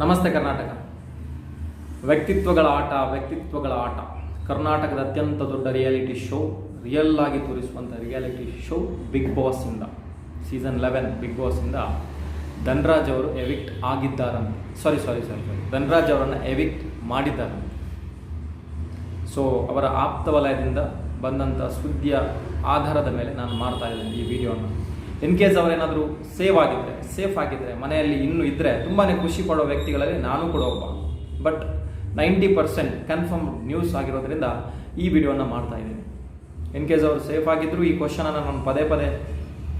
ನಮಸ್ತೆ ಕರ್ನಾಟಕ. ವ್ಯಕ್ತಿತ್ವಗಳ ಆಟ ವ್ಯಕ್ತಿತ್ವಗಳ ಆಟ. ಕರ್ನಾಟಕದ ಅತ್ಯಂತ ದೊಡ್ಡ ರಿಯಾಲಿಟಿ ಶೋ ರಿಯಲ್ ಆಗಿ ತೋರಿಸುವಂಥ ರಿಯಾಲಿಟಿ ಶೋ ಬಿಗ್ ಬಾಸ್ ಇಂದ ಸೀಸನ್ ಲೆವೆನ್ ಬಿಗ್ ಬಾಸ್ ಇಂದ ಧನ್ರಾಜ್ ಅವರು ಎವಿಕ್ಟ್ ಆಗಿದ್ದಾರಂತೆ. ಸಾರಿ ಸಾರಿ ಸಾರಿ ಸಾರಿ ಧನ್ರಾಜ್ ಅವರನ್ನು ಎವಿಕ್ಟ್ ಮಾಡಿದ್ದಾರಂತೆ. ಸೊ ಅವರ ಆಪ್ತ ವಲಯದಿಂದ ಬಂದಂಥ ಸುದ್ದಿಯ ಆಧಾರದ ಮೇಲೆ ನಾನು ಮಾಡ್ತಾ ಇದ್ದೇನೆ ಈ ವಿಡಿಯೋನ ಇನ್ ಕೇಸ್ ಅವರೇನಾದರೂ ಸೇವ್ ಆಗಿದ್ದರೆ ಸೇಫ್ ಆಗಿದ್ದರೆ ಮನೆಯಲ್ಲಿ ಇನ್ನೂ ಇದ್ದರೆ ತುಂಬಾ ಖುಷಿ ಪಡೋ ವ್ಯಕ್ತಿಗಳಲ್ಲಿ ನಾನು ಕೂಡ ಒಬ್ಬ. But ninety percent confirm news ಆಗಿರೋದ್ರಿಂದ ಈ ವಿಡಿಯೋನ ಮಾಡ್ತಾ ಇದ್ದೀನಿ. ಇನ್ ಕೇಸ್ ಅವರು ಸೇಫ್ ಆಗಿದ್ದರೂ ಈ ಕ್ವಶನನ್ನು ನಾನು ಪದೇ ಪದೇ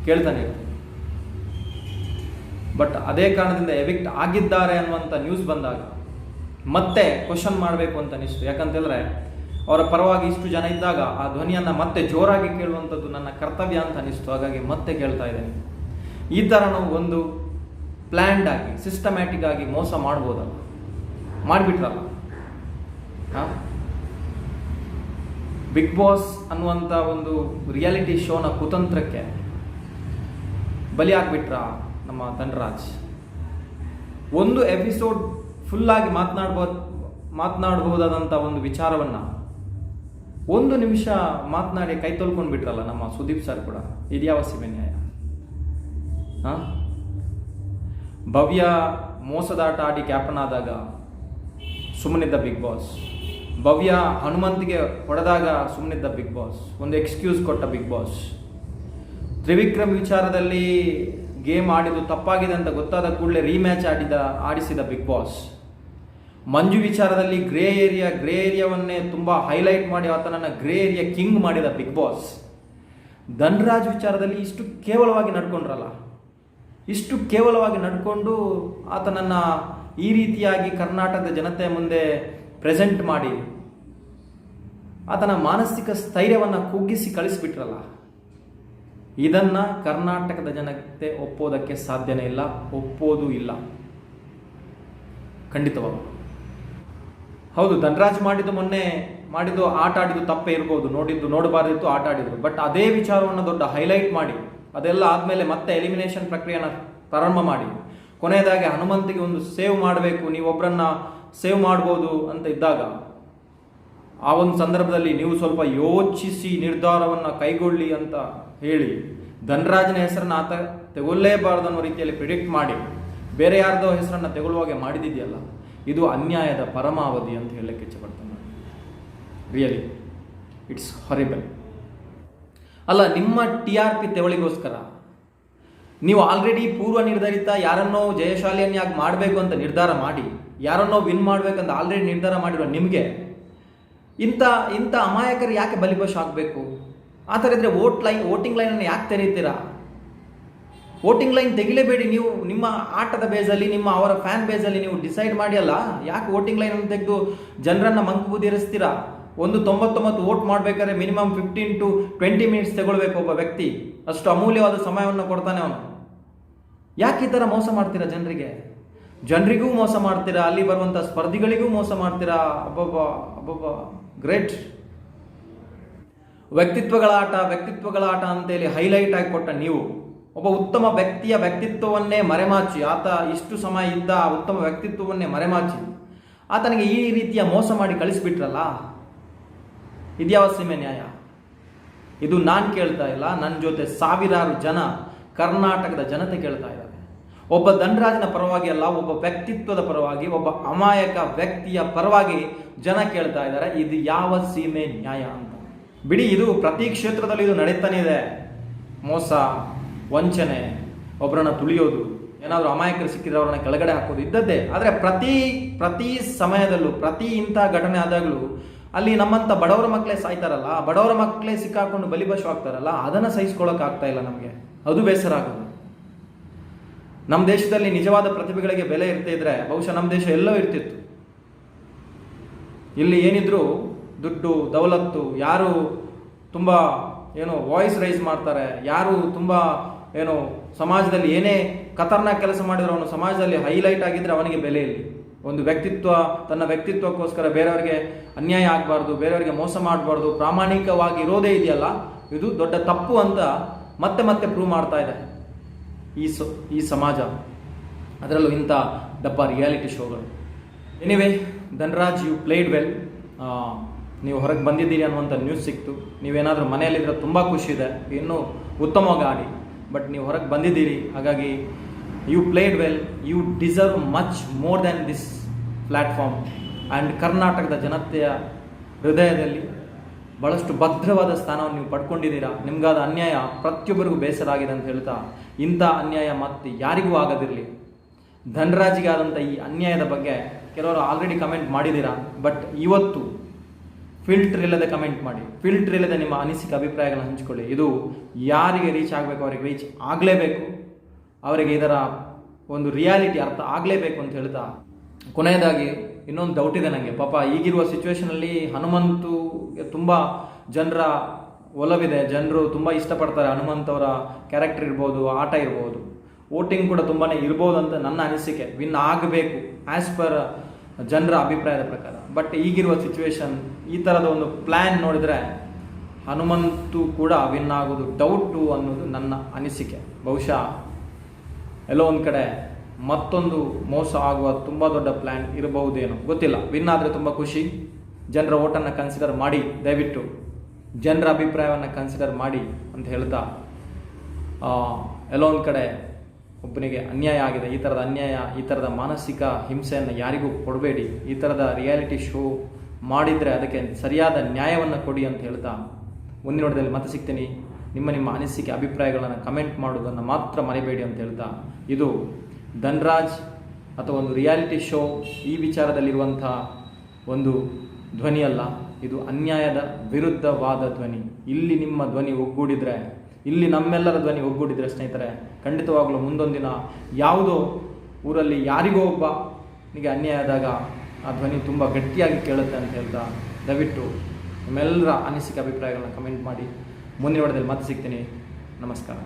ಕೇಳ್ತಾನೆ ಬಟ್ ಅದೇ ಕಾರಣದಿಂದ ಎವಿಕ್ಟ್ ಆಗಿದ್ದಾರೆ ಅನ್ನುವಂಥ ನ್ಯೂಸ್ ಬಂದಾಗ ಮತ್ತೆ ಕ್ವಶನ್ ಮಾಡಬೇಕು ಅಂತ ಅನಿಸ್ತು ಯಾಕಂತೇಳಿದ್ರೆ ಅವರ ಪರವಾಗಿ ಇಷ್ಟು ಜನ ಇದ್ದಾಗ ಆ ಧ್ವನಿಯನ್ನು ಮತ್ತೆ ಜೋರಾಗಿ ಕೇಳುವಂಥದ್ದು ನನ್ನ ಕರ್ತವ್ಯ ಅಂತ ಅನಿಸ್ತು. ಹಾಗಾಗಿ ಮತ್ತೆ ಕೇಳ್ತಾ ಇದ್ದೇನೆ. ಈ ಥರ ನಾವು ಒಂದು ಪ್ಲ್ಯಾಂಡ್ ಆಗಿ ಸಿಸ್ಟಮ್ಯಾಟಿಕ್ ಆಗಿ ಮೋಸ ಮಾಡ್ಬೋದಲ್ಲ. ಮಾಡಿಬಿಟ್ರಲ್ಲ. ಹಾಂ? ಬಿಗ್ ಬಾಸ್ ಅನ್ನುವಂಥ ಒಂದು ರಿಯಾಲಿಟಿ ಶೋನ ಕುತಂತ್ರಕ್ಕೆ ಬಲಿ ಆಗ್ಬಿಟ್ರ ನಮ್ಮ ಧನ್ರಾಜ್? ಒಂದು ಎಪಿಸೋಡ್ ಫುಲ್ಲಾಗಿ ಮಾತನಾಡ್ಬೋದು ಮಾತನಾಡಬಹುದಾದಂಥ ಒಂದು ವಿಚಾರವನ್ನು ಒಂದು ನಿಮಿಷ ಮಾತನಾಡಿ ಕೈ ತೊಳ್ಕೊಂಡು ಬಿಟ್ರಲ್ಲ ನಮ್ಮ ಸುದೀಪ್ ಸರ್ ಕೂಡ. ಇದ್ಯಾವ ಸಿಮೆ ನ್ಯಾಯ? ಭವ್ಯ ಮೋಸದಾಟ ಆಡಿ ಕ್ಯಾಪ್ಟನ್ ಆದಾಗ ಸುಮ್ಮನಿದ್ದ ಬಿಗ್ ಬಾಸ್ ಭವ್ಯ ಹನುಮಂತಿಗೆ ಹೊಡೆದಾಗ ಸುಮ್ಮನಿದ್ದ ಬಿಗ್ ಬಾಸ್ ಒಂದು ಎಕ್ಸ್ಕ್ಯೂಸ್ ಕೊಟ್ಟ ಬಿಗ್ ಬಾಸ್ ತ್ರಿವಿಕ್ರಮ್ ವಿಚಾರದಲ್ಲಿ ಗೇಮ್ ಆಡಿದ್ದು ತಪ್ಪಾಗಿದೆ ಅಂತ ಗೊತ್ತಾದ ಕೂಡಲೇ ರೀಮ್ಯಾಚ್ ಆಡಿದ, ಆಡಿಸಿದ ಬಿಗ್ ಬಾಸ್ ಮಂಜು ವಿಚಾರದಲ್ಲಿ ಗ್ರೇ ಏರಿಯಾ, ಗ್ರೇ ಏರಿಯಾವನ್ನೇ ತುಂಬ ಹೈಲೈಟ್ ಮಾಡಿ ಆತನನ್ನು ಗ್ರೇ ಏರಿಯಾ ಕಿಂಗ್ ಮಾಡಿದ ಬಿಗ್ ಬಾಸ್. ಧನ್ರಾಜ್ ವಿಚಾರದಲ್ಲಿ ಇಷ್ಟು ಕೇವಲವಾಗಿ ನಡ್ಕೊಂಡ್ರಲ್ಲ. ಇಷ್ಟು ಕೇವಲವಾಗಿ ನಡ್ಕೊಂಡು ಆತನನ್ನು ಈ ರೀತಿಯಾಗಿ ಕರ್ನಾಟಕದ ಜನತೆ ಮುಂದೆ ಪ್ರೆಸೆಂಟ್ ಮಾಡಿ ಆತನ ಮಾನಸಿಕ ಸ್ಥೈರ್ಯವನ್ನು ಕುಗ್ಗಿಸಿ ಕಳಿಸಿಬಿಟ್ರಲ್ಲ. ಇದನ್ನ ಕರ್ನಾಟಕದ ಜನತೆ ಒಪ್ಪೋದಕ್ಕೆ ಸಾಧ್ಯನೇ ಇಲ್ಲ, ಒಪ್ಪೋದು ಇಲ್ಲ. ಖಂಡಿತವಾಗ ಹೌದು, ಧನರಾಜ್ ಮಾಡಿದ್ದು ಮೊನ್ನೆ ಮಾಡಿದ್ದು, ಆಟ ಆಡಿದ್ದು ತಪ್ಪೇ ಇರ್ಬೋದು. ನೋಡಿದ್ದು, ನೋಡಬಾರ್ದಿತ್ತು, ಆಟ ಆಡಿದ್ರು. ಬಟ್ ಅದೇ ವಿಚಾರವನ್ನು ದೊಡ್ಡ ಹೈಲೈಟ್ ಮಾಡಿ, ಅದೆಲ್ಲ ಆದಮೇಲೆ ಮತ್ತೆ ಎಲಿಮಿನೇಷನ್ ಪ್ರಕ್ರಿಯೆನ ಪ್ರಾರಂಭ ಮಾಡಿ. ಕೊನೆಯದಾಗಿ ಹನುಮಂತಿಗೆ ಒಂದು ಸೇವ್ ಮಾಡಬೇಕು ನೀವೊಬ್ಬರನ್ನ ಸೇವ್ ಮಾಡ್ಬೋದು ಅಂತ ಇದ್ದಾಗ, ಆ ಒಂದು ಸಂದರ್ಭದಲ್ಲಿ ನೀವು ಸ್ವಲ್ಪ ಯೋಚಿಸಿ ನಿರ್ಧಾರವನ್ನು ಕೈಗೊಳ್ಳಿ ಅಂತ ಹೇಳಿ, ಧನರಾಜನ ಹೆಸರನ್ನು ಆತ ತೆಗೊಳ್ಳೇಬಾರ್ದು ಅನ್ನೋ ರೀತಿಯಲ್ಲಿ ಪ್ರಿಡಿಕ್ಟ್ ಮಾಡಿ. ಬೇರೆ ಯಾರ್ದೋ ಹೆಸರನ್ನು ತೆಗೊಳ್ಳುವಾಗೆ ಮಾಡಿದಿದೆಯಲ್ಲ? ಇದು ಅನ್ಯಾಯದ ಪರಮಾವಧಿ ಅಂತ ಹೇಳಲಿಕ್ಕೆ ಇಚ್ಛಪಡ್ತೇನೆ. ರಿಯಲಿ ಇಟ್ಸ್ ಹೊರಿಬಲ್ ಅಲ್ಲ, ನಿಮ್ಮ ಟಿ ಆರ್ ಪಿ ತೆವಳಿಗೋಸ್ಕರ, ನೀವು ಆಲ್ರೆಡಿ ಪೂರ್ವ ನಿರ್ಧರಿತ ಯಾರನ್ನೋ ಜಯಶಾಲಿಯನ್ನಾಗಿ ಮಾಡಬೇಕು ಅಂತ ನಿರ್ಧಾರ ಮಾಡಿ, ಯಾರನ್ನೋ ವಿನ್ ಮಾಡಬೇಕಂತ ಆಲ್ರೆಡಿ ನಿರ್ಧಾರ ಮಾಡಿರೋ ನಿಮಗೆ, ಇಂಥ ಇಂಥ ಅಮಾಯಕರು ಯಾಕೆ ಬಲಿಪಶು ಆಗಬೇಕು? ಆ ಥರ ಇದ್ದರೆ ವೋಟ್ ಲೈನ್ ವೋಟಿಂಗ್ ಲೈನನ್ನು ಯಾಕೆ ತೆರೀತೀರಾ? ವೋಟಿಂಗ್ ಲೈನ್ ತೆಗಿಲೇಬೇಡಿ ನೀವು. ನಿಮ್ಮ ಆಟದ ಬೇಸಲ್ಲಿ ನಿಮ್ಮ ಅವರ ಫ್ಯಾನ್ ಬೇಸಲ್ಲಿ ನೀವು ಡಿಸೈಡ್ ಮಾಡಿ ಅಲ್ಲ, ಯಾಕೆ ವೋಟಿಂಗ್ ಲೈನನ್ನು ತೆಗೆದು ಜನರನ್ನು ಮಂಕು ಬುದಿರಿಸ್ತೀರಾ ಒಂದು ತೊಂಬತ್ತೊಂಬತ್ತು ವೋಟ್ ಮಾಡಬೇಕಾದ್ರೆ minimum fifteen to twenty minutes ತಗೊಳ್ಬೇಕು ಒಬ್ಬ ವ್ಯಕ್ತಿ. ಅಷ್ಟು ಅಮೂಲ್ಯವಾದ ಸಮಯವನ್ನು ಕೊಡ್ತಾನೆ ಅವನು. ಯಾಕೆ ಈ ಥರ ಮೋಸ ಮಾಡ್ತೀರಾ ಜನರಿಗೆ? ಜನರಿಗೂ ಮೋಸ ಮಾಡ್ತೀರಾ? ಅಲ್ಲಿ ಬರುವಂಥ ಸ್ಪರ್ಧಿಗಳಿಗೂ ಮೋಸ ಮಾಡ್ತೀರಾ? ಅಬ್ಬಬ್ಬ ಅಬ್ಬಬ್ಬ, ಗ್ರೇಟ್. ವ್ಯಕ್ತಿತ್ವಗಳ ಆಟ ವ್ಯಕ್ತಿತ್ವಗಳ ಆಟ ಅಂತೇಳಿ ಹೈಲೈಟ್ ಆಗಿ ಕೊಟ್ಟ ನೀವು. ಒಬ್ಬ ಉತ್ತಮ ವ್ಯಕ್ತಿಯ ವ್ಯಕ್ತಿತ್ವವನ್ನೇ ಮರೆಮಾಚಿ, ಆತ ಇಷ್ಟು ಸಮಯ ಇದ್ದ ಉತ್ತಮ ವ್ಯಕ್ತಿತ್ವವನ್ನೇ ಮರೆಮಾಚಿ, ಆತನಿಗೆ ಈ ರೀತಿಯ ಮೋಸ ಮಾಡಿ ಕಳಿಸಿಬಿಟ್ರಲ್ಲ? ಇದ್ಯಾವ ಸೀಮೆ ನ್ಯಾಯ? ಇದು ನಾನು ಕೇಳ್ತಾ ಇಲ್ಲ ನನ್ನ ಜೊತೆ ಸಾವಿರಾರು ಜನ ಕರ್ನಾಟಕದ ಜನತೆ ಕೇಳ್ತಾ ಇದ್ದಾರೆ. ಒಬ್ಬ ಧನರಾಜನ ಪರವಾಗಿ ಅಲ್ಲ, ಒಬ್ಬ ವ್ಯಕ್ತಿತ್ವದ ಪರವಾಗಿ, ಒಬ್ಬ ಅಮಾಯಕ ವ್ಯಕ್ತಿಯ ಪರವಾಗಿ ಜನ ಕೇಳ್ತಾ ಇದ್ದಾರೆ. ಇದು ಯಾವ ಸೀಮೆ ನ್ಯಾಯ ಅಂತ. ಬಿಡಿ, ಇದು ಪ್ರತಿ ಕ್ಷೇತ್ರದಲ್ಲಿ ಇದು ನಡೀತಾನೆ ಇದೆ. ಮೋಸ. ವಂಚನೆ ಒಬ್ಬರನ್ನ ತುಳಿಯೋದು, ಏನಾದರೂ ಅಮಾಯಕರು ಸಿಕ್ಕಿದ್ರೆ ಅವ್ರನ್ನ ಕೆಳಗಡೆ ಹಾಕೋದು ಇದ್ದದ್ದೇ. ಆದರೆ ಪ್ರತಿ ಪ್ರತಿ ಸಮಯದಲ್ಲೂ, ಪ್ರತಿ ಇಂಥ ಘಟನೆ ಆದಾಗಲೂ ಅಲ್ಲಿ ನಮ್ಮಂಥ ಬಡವರ ಮಕ್ಕಳೇ ಸಾಯ್ತಾರಲ್ಲ, ಆ ಬಡವರ ಮಕ್ಕಳೇ ಸಿಕ್ಕಾಕೊಂಡು ಬಲಿಪಶು ಆಗ್ತಾರಲ್ಲ, ಅದನ್ನು ಸಹಿಸ್ಕೊಳ್ಳೋಕೆ ಆಗ್ತಾ ಇಲ್ಲ ನಮಗೆ. ಅದು ಬೇಸರ ಆಗೋದು. ನಮ್ಮ ದೇಶದಲ್ಲಿ ನಿಜವಾದ ಪ್ರತಿಭೆಗಳಿಗೆ ಬೆಲೆ ಇರ್ತಿದ್ರೆ ಬಹುಶಃ ನಮ್ಮ ದೇಶ ಎಲ್ಲೋ ಇರ್ತಿತ್ತು. ಇಲ್ಲಿ ಏನಿದ್ರು ದುಡ್ಡು, ದೌಲತ್ತು, ಯಾರು ತುಂಬ, ಏನು ವಾಯ್ಸ್ ರೈಸ್ ಮಾಡ್ತಾರೆ, ಯಾರು ತುಂಬ ಏನು ಸಮಾಜದಲ್ಲಿ ಏನೇ ಖತರ್ನಾಕ್ ಕೆಲಸ ಮಾಡಿದ್ರು ಅವನು ಸಮಾಜದಲ್ಲಿ ಹೈಲೈಟ್ ಆಗಿದ್ರೆ ಅವನಿಗೆ ಬೆಲೆ ಇಲ್ಲ. ಒಂದು ವ್ಯಕ್ತಿತ್ವ, ತನ್ನ ವ್ಯಕ್ತಿತ್ವಕ್ಕೋಸ್ಕರ ಬೇರೆಯವರಿಗೆ ಅನ್ಯಾಯ ಆಗಬಾರ್ದು, ಬೇರೆಯವರಿಗೆ ಮೋಸ ಮಾಡಬಾರ್ದು, ಪ್ರಾಮಾಣಿಕವಾಗಿ ಇರೋದೇ ಇದೆಯಲ್ಲ, ಇದು ದೊಡ್ಡ ತಪ್ಪು ಅಂತ ಮತ್ತೆ ಮತ್ತೆ ಪ್ರೂವ್ ಮಾಡ್ತಾ ಇದೆ. ಈ ಸ, ಈ ಸಮಾಜ. ಅದರಲ್ಲೂ ಇಂಥ ಡಬ್ಬ ರಿಯಾಲಿಟಿ ಶೋಗಳು anyway Dhanraj you played well ನೀವು ಹೊರಗೆ ಬಂದಿದ್ದೀರಿ ಅನ್ನುವಂಥ ನ್ಯೂಸ್ ಸಿಕ್ತು. ನೀವೇನಾದರೂ ಮನೆಯಲ್ಲಿದ್ದರೆ ತುಂಬ ಖುಷಿ ಇದೆ. ಇನ್ನೂ ಉತ್ತಮವಾಗಿ ಆಡಿ. ಬಟ್ ನೀವು ಹೊರಗೆ ಬಂದಿದ್ದೀರಿ. ಹಾಗಾಗಿ you played well you deserve much more than this platform and ಕರ್ನಾಟಕದ ಜನತೆಯ ಹೃದಯದಲ್ಲಿ ಭಾಳಷ್ಟು ಭದ್ರವಾದ ಸ್ಥಾನವನ್ನು ನೀವು ಪಡ್ಕೊಂಡಿದ್ದೀರಾ? ನಿಮಗಾದ ಅನ್ಯಾಯ ಪ್ರತಿಯೊಬ್ಬರಿಗೂ ಬೇಸರ ಆಗಿದೆ ಅಂತ ಹೇಳ್ತಾ, ಇಂಥ ಅನ್ಯಾಯ ಮತ್ತೆ ಯಾರಿಗೂ ಆಗದಿರಲಿ. ಧನರಾಜಿಗೆ ಆದಂಥ ಈ ಅನ್ಯಾಯದ ಬಗ್ಗೆ ಕೆಲವರು ಆಲ್ರೆಡಿ ಕಮೆಂಟ್ ಮಾಡಿದ್ದೀರಾ? ಬಟ್ ಇವತ್ತು ಫಿಲ್ಟರ್ ಇಲ್ಲದೆ ಕಮೆಂಟ್ ಮಾಡಿ. ಫಿಲ್ಟರ್ ಇಲ್ಲದೆ ನಿಮ್ಮ ಅನಿಸಿಕೆ, ಅಭಿಪ್ರಾಯಗಳನ್ನು ಹಂಚಿಕೊಳ್ಳಿ. ಇದು ಯಾರಿಗೆ ರೀಚ್ ಆಗಬೇಕು, ಅವರಿಗೆ ರೀಚ್ ಆಗಲೇಬೇಕು. ಅವರಿಗೆ ಇದರ ಒಂದು ರಿಯಾಲಿಟಿ ಅರ್ಥ ಆಗಲೇಬೇಕು ಅಂತ ಹೇಳ್ತಾ ಕೊನೆಯದಾಗಿ ಇನ್ನೊಂದು ಡೌಟ್ ಇದೆ ನನಗೆ ಪಾಪ ಈಗಿರುವ ಸಿಚುವೇಶನಲ್ಲಿ ಹನುಮಂತು ತುಂಬ ಜನರ ಒಲವಿದೆ. ಜನರು ತುಂಬ ಇಷ್ಟಪಡ್ತಾರೆ. ಹನುಮಂತ್ ಅವರ ಕ್ಯಾರೆಕ್ಟರ್ ಇರ್ಬೋದು, ಆಟ ಇರ್ಬೋದು. ವೋಟಿಂಗ್ ಕೂಡ ತುಂಬಾ ಇರ್ಬೋದು ಅಂತ ನನ್ನ ಅನಿಸಿಕೆ. ವಿನ್ ಆಗಬೇಕು. ಆ್ಯಸ್ ಪರ್ ಜನರ ಅಭಿಪ್ರಾಯದ ಪ್ರಕಾರ. ಬಟ್ ಈಗಿರುವ ಸಿಚುವೇಶನ್ ಈ ಥರದ ಒಂದು ಪ್ಲ್ಯಾನ್ ನೋಡಿದರೆ ಹನುಮಂತು ಕೂಡ ವಿನ್ ಆಗೋದು ಡೌಟು ಅನ್ನೋದು ನನ್ನ ಅನಿಸಿಕೆ. ಬಹುಶಃ ಎಲ್ಲೋ ಒಂದು ಕಡೆ ಮತ್ತೊಂದು ಮೋಸ ಆಗುವ ತುಂಬ ದೊಡ್ಡ ಪ್ಲ್ಯಾನ್ ಇರಬಹುದೇನೋ. ಗೊತ್ತಿಲ್ಲ. ವಿನ್ ಆದರೆ ತುಂಬ ಖುಷಿ. ಜನರ ಓಟನ್ನು ಕನ್ಸಿಡರ್ ಮಾಡಿ. ದಯವಿಟ್ಟು ಜನರ ಅಭಿಪ್ರಾಯವನ್ನು ಕನ್ಸಿಡರ್ ಮಾಡಿ ಅಂತ ಹೇಳ್ತಾ ಎಲ್ಲೋ ಒಂದು ಕಡೆ ಒಬ್ಬನಿಗೆ ಅನ್ಯಾಯ ಆಗಿದೆ, ಈ ಥರದ ಅನ್ಯಾಯ, ಈ ಥರದ ಮಾನಸಿಕ ಹಿಂಸೆಯನ್ನು ಯಾರಿಗೂ ಕೊಡಬೇಡಿ. ಈ ಥರದ ರಿಯಾಲಿಟಿ ಶೋ ಮಾಡಿದರೆ ಅದಕ್ಕೆ ಸರಿಯಾದ ನ್ಯಾಯವನ್ನು ಕೊಡಿ ಅಂತ ಹೇಳ್ತಾ ಮುಂದಿನ ನೋಡಿದಲ್ಲಿ ಮತ್ತೆ ಸಿಗ್ತೀನಿ. ನಿಮ್ಮ ನಿಮ್ಮ ಅನಿಸಿಕೆ, ಅಭಿಪ್ರಾಯಗಳನ್ನು ಕಮೆಂಟ್ ಮಾಡೋದನ್ನು ಮಾತ್ರ ಮರಿಬೇಡಿ ಅಂತ ಹೇಳ್ತಾ ಇದು ಧನ್ರಾಜ್ ಅಥವಾ ಒಂದು ರಿಯಾಲಿಟಿ ಶೋ ಈ ವಿಚಾರದಲ್ಲಿರುವಂಥ ಒಂದು ಧ್ವನಿಯಲ್ಲ, ಇದು ಅನ್ಯಾಯದ ವಿರುದ್ಧವಾದ ಧ್ವನಿ. ಇಲ್ಲಿ ನಿಮ್ಮ ಧ್ವನಿ ಒಗ್ಗೂಡಿದರೆ ಇಲ್ಲಿ ನಮ್ಮೆಲ್ಲರ ಧ್ವನಿ ಒಗ್ಗೂಡಿದರೆ ಸ್ನೇಹಿತರೆ, ಖಂಡಿತವಾಗಲೂ ಮುಂದೊಂದಿನ ಯಾವುದೋ ಊರಲ್ಲಿ ಯಾರಿಗೋ ಒಬ್ಬನಿಗೆ ಅನ್ಯಾಯ ಆದಾಗ ಆ ಧ್ವನಿ ತುಂಬ ಗಟ್ಟಿಯಾಗಿ ಕೇಳುತ್ತೆ ಅಂತ ಹೇಳ್ತಾ ದಯವಿಟ್ಟು ನಿಮ್ಮೆಲ್ಲರ ಅನಿಸಿಕೆ, ಅಭಿಪ್ರಾಯಗಳನ್ನ ಕಮೆಂಟ್ ಮಾಡಿ. ಮುಂದಿನ ವಾರದಲ್ಲಿ ಮತ್ತೆ ಸಿಗ್ತೀನಿ. ನಮಸ್ಕಾರ.